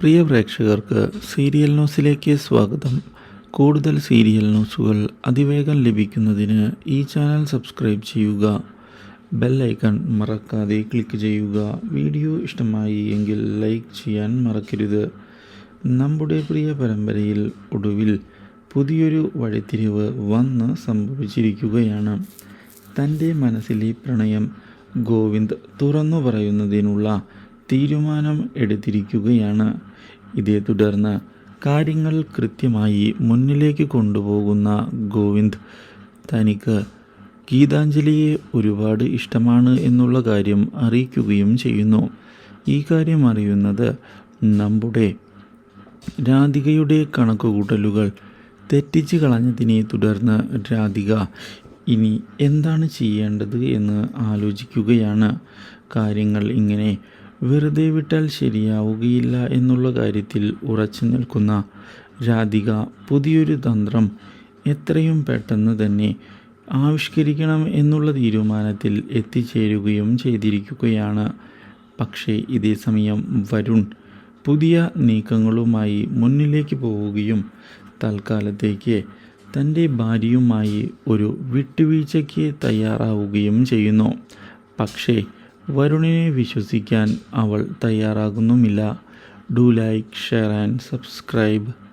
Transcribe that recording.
പ്രിയ പ്രേക്ഷകർക്ക് സീരിയൽ ന്യൂസിലേക്ക് സ്വാഗതം. കൂടുതൽ സീരിയൽ ന്യൂസുകൾ അതിവേഗം ലഭിക്കുന്നതിന് ഈ ചാനൽ സബ്സ്ക്രൈബ് ചെയ്യുക. ബെൽ ഐക്കൺ മറക്കാതെ ക്ലിക്ക് ചെയ്യുക. വീഡിയോ ഇഷ്ടമായി എങ്കിൽ ലൈക്ക് ചെയ്യാൻ മറക്കരുത്. നമ്മുടെ പ്രിയ പരമ്പരയിൽ ഒടുവിൽ പുതിയൊരു വഴിത്തിരിവ് വന്ന് സംഭവിച്ചിരിക്കുകയാണ്. തന്റെ മനസ്സിലെ പ്രണയം ഗോവിന്ദ് തുറന്നു പറയുന്നതിനുള്ള തീരുമാനം എടുത്തിരിക്കുകയാണ്. ഇതേ തുടർന്ന് കാര്യങ്ങൾ കൃത്യമായി മുന്നിലേക്ക് കൊണ്ടുപോകുന്ന ഗോവിന്ദ് തനിക്ക് ഗീതാഞ്ജലിയെ ഒരുപാട് ഇഷ്ടമാണ് എന്നുള്ള കാര്യം അറിയിക്കുകയും ചെയ്യുന്നു. ഈ കാര്യം അറിയുന്നത് നമ്മുടെ രാധികയുടെ കണക്കുകൂട്ടലുകൾ തെറ്റിച്ച് കളഞ്ഞതിനെ തുടർന്ന് രാധിക ഇനി എന്താണ് ചെയ്യേണ്ടത്? എന്ന് ആലോചിക്കുകയാണ്. കാര്യങ്ങൾ ഇങ്ങനെ വെറുതെ വിട്ടാൽ ശരിയാവുകയില്ല എന്നുള്ള കാര്യത്തിൽ ഉറച്ചു നിൽക്കുന്ന രാധിക പുതിയൊരു തന്ത്രം എത്രയും പെട്ടെന്ന് തന്നെ ആവിഷ്കരിക്കണം എന്നുള്ള തീരുമാനത്തിൽ എത്തിച്ചേരുകയും ചെയ്തിരിക്കുകയാണ്. പക്ഷേ ഇതേ സമയം വരുൺ പുതിയ നീക്കങ്ങളുമായി മുന്നിലേക്ക് പോവുകയും തൽക്കാലത്തേക്ക് തന്റെ ഭാര്യയുമായി ഒരു വിട്ടുവീഴ്ചയ്ക്ക് തയ്യാറാവുകയും ചെയ്യുന്നു. പക്ഷേ വരുണിനെ വിശ്വസിക്കാൻ അവൾ തയ്യാറാകുന്നുമില്ല. Do like share and subscribe.